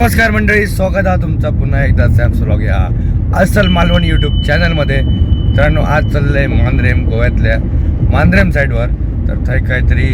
नमस्कार मंडळी स्वागत आहे तुमचं. पुन्हा एकदा सॅमसुलॉग या अस्सल मालवण यूट्यूब चॅनलमध्ये मित्रांनो आज चाललंय मांद्रेम गोव्यातल्या मांद्रेम साईडवर तर थंय काहीतरी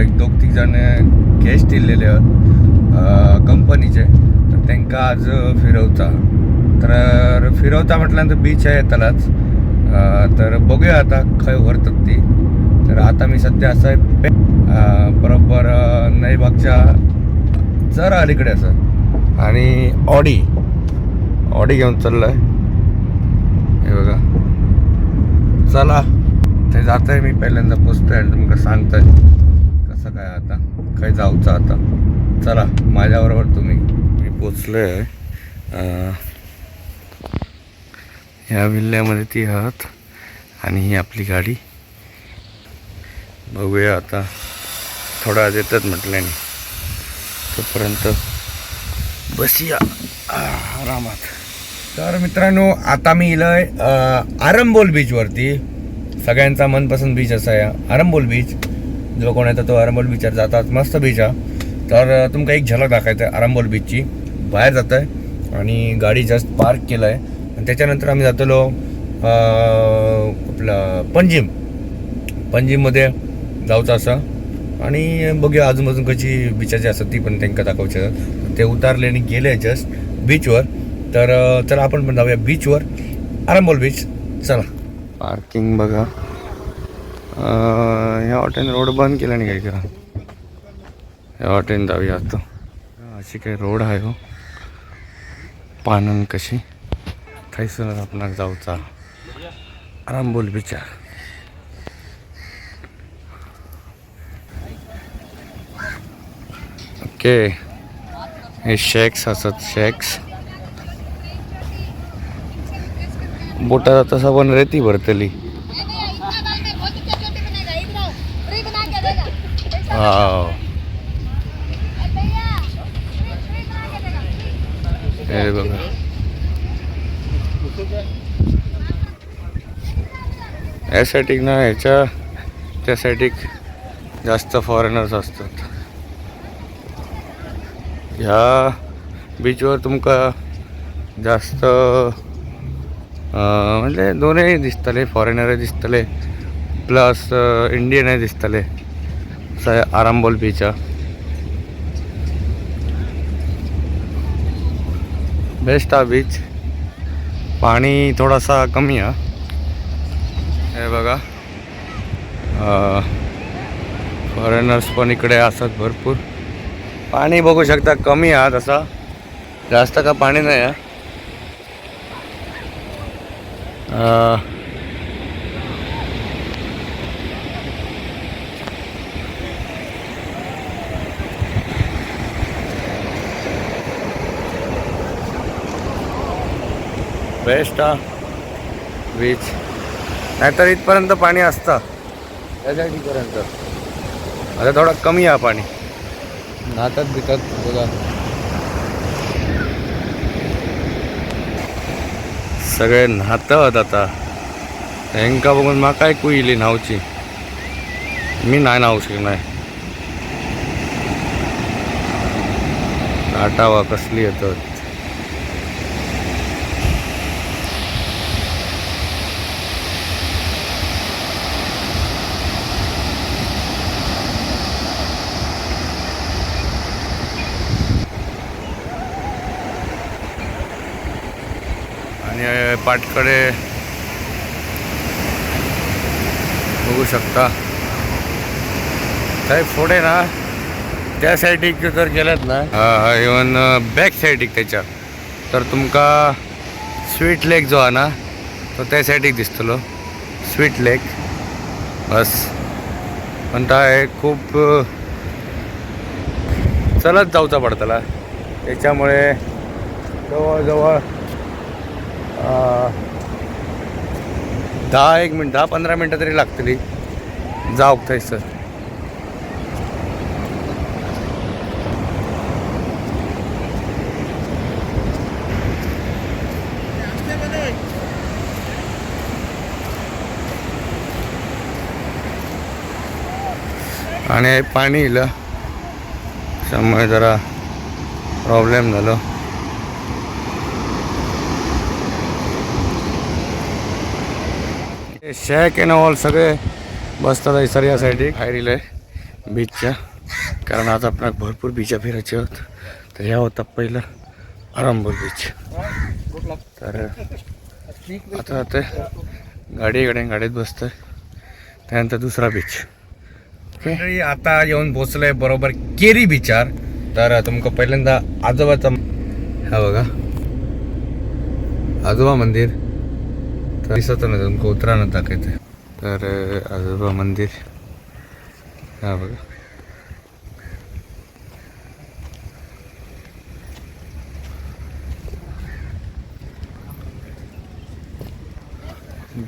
एक दोग तीग जण गेस्ट दिलेले आहेत कंपनीचे तर त्यांना आज फिरवता. तर फिरवता म्हटल्यानंतर बीच आहे त्यालाच. तर बघूया आता खय वरतात ती. तर आता मी सध्या असं आहे बरोबर नैबागच्या जरा अलीकडे असं. आणि ऑडी. ऑडी घेऊन चाललं आहे हे बघा. चला ते जात आहे मी पहिल्यांदा पोचतोय आणि तुमका सांगताय कसं काय आता काय जाऊचं आता. चला माझ्याबरोबर तुम्ही. मी पोचलो आहे ह्या विल्ल्यामध्ये ती आहात आणि ही आपली गाडी. बघूया आता. थोडा आज येतात म्हटल्याने. तोपर्यंत बसिया आरामात तर मित्रांनो आता मी इलय आरंबोल बीचवरती सगळ्यांचा मनपसंत बीच असा आहे. आरंबोल बीच जो कोण येतो तो आरंबोल बीचवर जातात. मस्त बीच आहे तर तुमका एक झलक दाखवायचं आहे आरंबोल बीचची बाहेर जात आहे आणि गाडी जस्ट पार्क केलं आहे आणि त्याच्यानंतर आम्ही जातलो आपलं पणजीम. पणजीममध्ये जाऊचं असं. आणि बघूया आजूबाजून कशी बिचाची असतात ती पण त्यांना दाखवचे ते उतारले आणि गेले जस्ट बीचवर तर चला आपण पण जाऊया बीचवर आरंबोल बीच चला. पार्किंग बघा. ह्या हॉटेल रोड बंद केला नाही काही करा? ह्या हॉटेल जाऊया आता. अशी काही रोड आहे हो. पानन कशी? थैसर आपण जाऊचा आरंबोल बीचार ओके हे शेक्स असत शेक्स. बोटाला तसा पण रेती भरतली. हा हे बघा. यासाठी ना ह्याच्या त्यासाठी जास्त फॉरेनर्स असतात. ह्या बीचवर तुमका जास्त म्हणजे दोनही दिसतले फॉरेनर दिसतले प्लस इंडियनय दिसतले असं आहे आरांबोल बीच बेस्ट हा बीच पाणी थोडासा कमी आहे. हे बघा. फॉरेनर्स पण इकडे असतात भरपूर. पाणी बघू शकता कमी आहात तसा जास्त का पाणी नाही आहे. बेस्ट हा बीच नाहीतर इथपर्यंत पाणी असतं. त्याच्या इथपर्यंत आता थोडं कमी आहे पाणी. नातात बिकत बघा. सगळे न्हातात आता. हेंका बघून मा काय कुयली न्हावची मी नाही न्हावू शकणार. टाटावा कसली येतात पाटकडे बघू शकता. काय पुढे ना त्या साईडीक जर गेलात ना इवन बॅक साईडीक त्याच्या. तर तुमका स्वीट लेक जो आहे ना तो त्या सायडीक दिसतलो स्वीट लेक बस. पण हे खूप चलत जाऊचा पडतला. त्याच्यामुळे जवळजवळ दहा एक मिनिट दहा पंधरा मिनटं तरी लागतली. जाऊक थंयसर आणि पाणी इलं. त्यामुळे जरा प्रॉब्लेम झालो. शॅक एन ऑल सगळे बसतात सर या साईड खायरील आहे. बीचच्या कारण आज आपल्याला भरपूर बीचा फिरायचे होत तर ह्या होता पहिलं आरंभूर बीच तर आता ते गाडी गाडी गाडीत बसतोय. त्यानंतर दुसरा बीच ओके आता येऊन पोचलोय बरोबर केरी बीचार तर तुमका पहिल्यांदा आजोबाचा हा बघा. आजोबा मंदिर. दिसत नाही तुमका उतरानं दाखवते तर आजोबा मंदिर. हा बघा.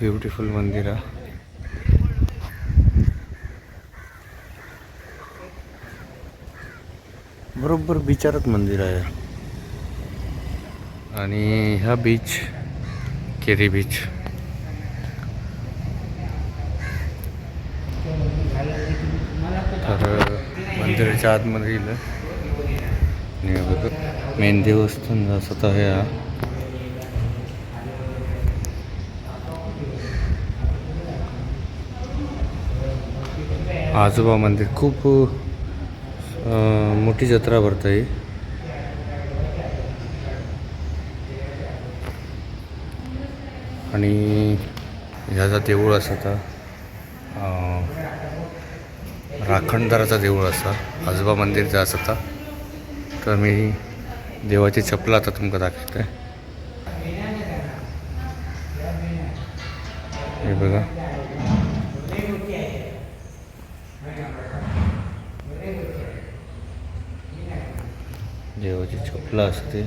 ब्युटिफुल मंदिर आहे बरोबर बिचारच मंदिर आहे. आणि हा बीच केरी बीच तर मंदिराच्या आतमध्ये गेलं. आणि मेन देवस्थान असत आहे हा. आजोबा मंदिर खूप मोठी जत्रा भरता आहे आणि ह्याचा देऊळ असा आता राखणदाराचा देऊळ असा आजोबा मंदिरचा असा आता तर मी देवाची चपला आता तुमका दाखवते हे बघा. देवाची चपला असते.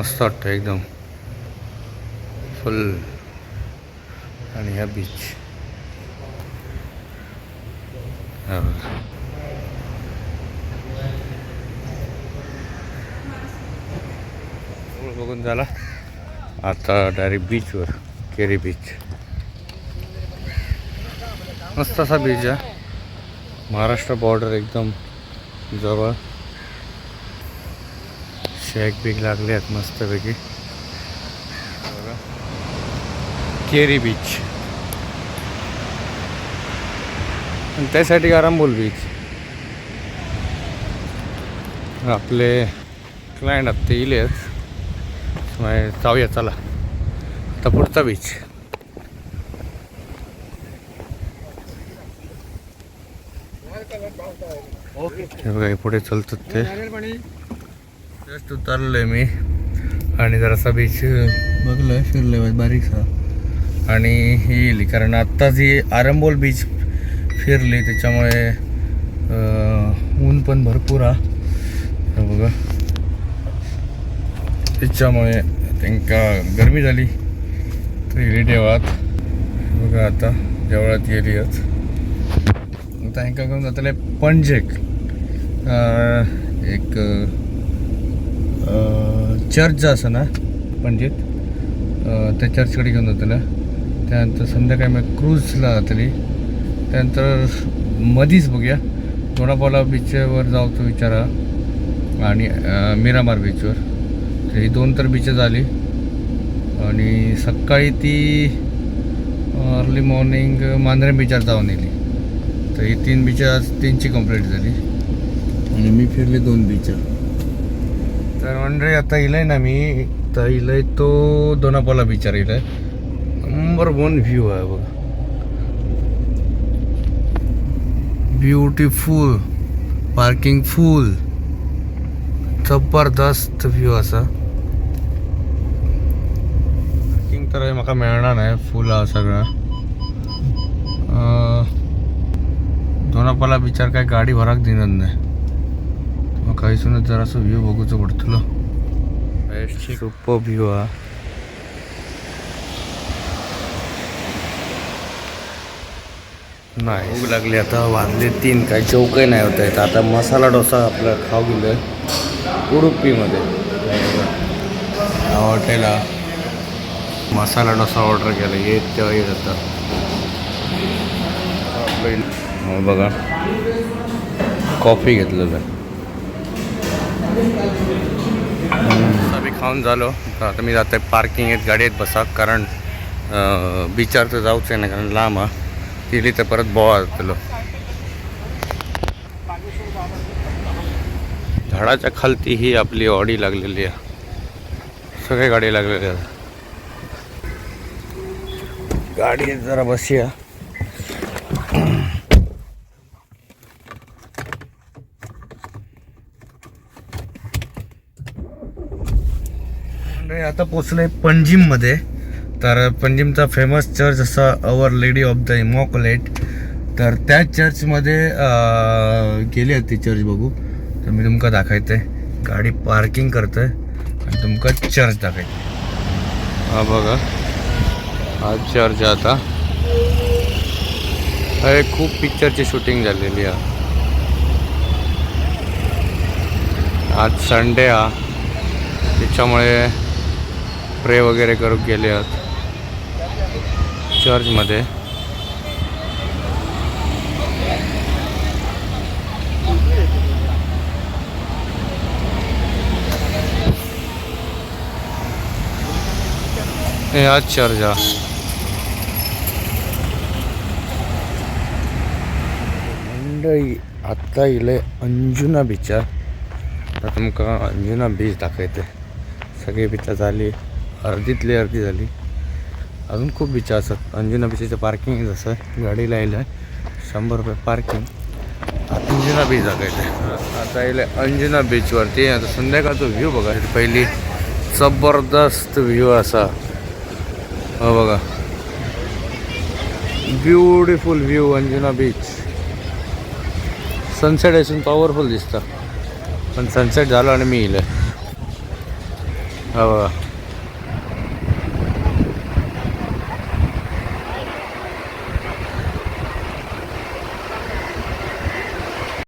मस्त वाटतं एकदम. फुल आणि ह्या बीच बघून झाला. आता डायरेक्ट बीचवर केरी बीच मस्त असा बीच आहे. महाराष्ट्र बॉर्डर एकदम जवळ. शॅक बीक लागले आहेत मस्तपैकी. केरी बीच आणि त्यासाठी आरामबोल बीच आपले क्लायंट आहेत ते इले आहेत. जाऊया चला. आता पुढचा बीच पुढे चालतात ते. जस्ट उतरलोय मी. आणि जरासा बीच बघलं फिरलोय बारीकसा. आणि ही येईल कारण आत्ताच ही आरंबोल बीच फिरली त्याच्यामुळे ऊन पण भरपूर हा. बघा. त्याच्यामुळे त्यांका गरमी झाली. तर देवात. बघा आता देवळात येली आहेत आता हेंका घेऊन जातले पणजेक एक चर्च असं ना पणजेत त्या चर्चकडे घेऊन जातले. त्यानंतर संध्याकाळी मग क्रूजला जातली. त्यानंतर मधीच बघूया. दोडापावला बीचवर जाऊचं विचारा. आणि मिरामार बीचवर तर ही दोन तर बीच झाली आणि सकाळी ती अर्ली मॉर्निंग मांजरे बीचार जाऊन नेली तर ही तीन बीच आज तीनची कंप्लीट झाली. आणि मी फिरले दोन बीच तर म्हणजे आता इलंय ना मी. तर इलंय तो दोनापाला बिचार इलाय. नंबर वन व्ह्यू आहे बघ. ब्युटिफुल पार्किंग फुल जबरदस्त व्ह्यू असा. पार्किंग तर म्हाका मेळना नाही. फुल हा सगळा. दोनापाला बिचार काय गाडी भराक दिनत नाही. काहीसूनच जरासं व्ह्यू बघूचं पडतलो सुपर व्ह्यू हा. नाही भूक लागली आता. वाजले तीन. काय चौकही नाही होत आहेत. आता मसाला डोसा आपला खाऊ गेलो उडुपीमध्ये. हॉटेल हा मसाला डोसा ऑर्डर केला. येत तेव्हा येत आपलं हो बघा. कॉफी घेतलेलं आम्ही खाऊन झालो. आता मी जातो पार्किंग आहेत गाडीत बसा कारण बिचार तर जाऊच आहे ना कारण लांब हा. तिली तर परत बोवा जातलो झाडाच्या खालती ही आपली ऑडी लागलेली आहे. सगळे गाडी लागलेल्या गाडी जरा बसूया मंडळी, आता आहे पणजीममध्ये. तर पणजीमचा फेमस चर्च असा our lady of the immaculate तर त्या चर्चमध्ये गेली आहे ती चर्च बघू. तर मी तुमका दाखवते गाडी पार्किंग करतोय आणि तुमका चर्च दाखवते हा बघा. हा चर्च आहे आता. अरे खूप पिक्चरची शूटिंग झालेली आहे. आज संडे हा त्याच्यामुळे प्रे वगैरे करू गेले आहात. चर्चमध्ये. हे आज चर्च हा मंडळी आत्ता इले अंजुना बिचार आता तुमका अंजुना बीच दाखवते. सगळी बिचा झाली. अर्धीतली अर्धी झाली. अजून खूप बिचा असतात. अंजुना बीचचं पार्किंग जसं. गाडी लायलं आहे. शंभर रुपये पार्किंग अंजुना बीच दाखवते आता येईल अंजुना बीचवरती आता संध्याकाळचा व्ह्यू बघा. पहिली जबरदस्त व्ह्यू असा. हो बघा. Beautiful view Anjuna beach sunset असून पॉवरफुल दिसतं. पण सनसेट झालं आणि मी येईल हा बघा.